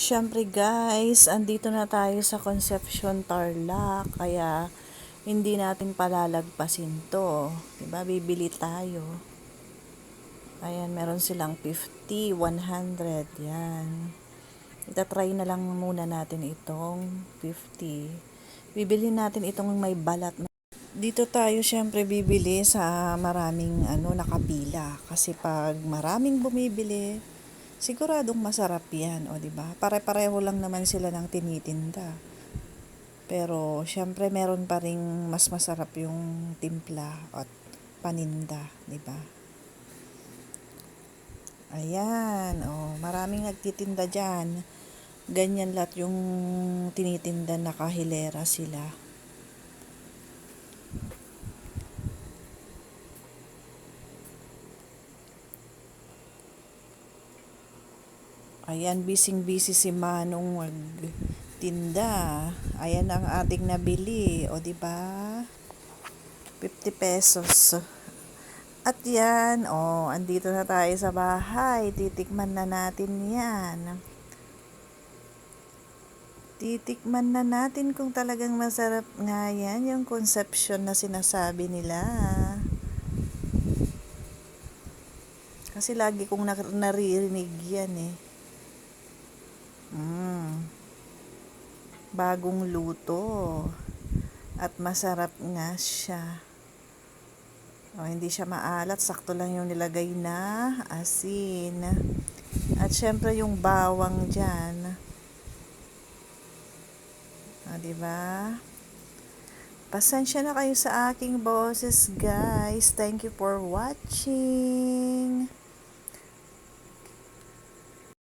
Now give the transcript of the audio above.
Siyempre guys, andito na tayo sa Concepcion Tarlac, kaya hindi natin palalagpasin to. Diba? Bibili tayo. Ayan, meron silang 50, 100, yan. Itatry na lang muna natin itong 50. Bibili natin itong may balat dito tayo syempre bibili sa maraming ano nakapila kasi pag maraming bumibili siguradong masarap yan o di ba? Pare-pareho lang naman sila ng tinitinda. Pero syempre meron pa ring mas masarap yung timpla at paninda di ba? Ayan oh maraming nagtitinda diyan ganyan lahat yung tinitinda nakahilera sila Ayan, bising-busy si Manong magtinda. Ayan ang ating nabili, o di ba? 50 pesos. At yan, oh, andito na tayo sa bahay. Titikman na natin yan. Titikman na natin kung talagang masarap nga yan, yung conception na sinasabi nila. Kasi lagi kong nar- naririnig yan eh. Mm. Bagong luto. At masarap nga siya. O, hindi siya maalat. Sakto lang yung nilagay na asin. At syempre yung bawang dyan. O, diba? Pasensya na kayo sa aking boses, guys. Thank you for watching.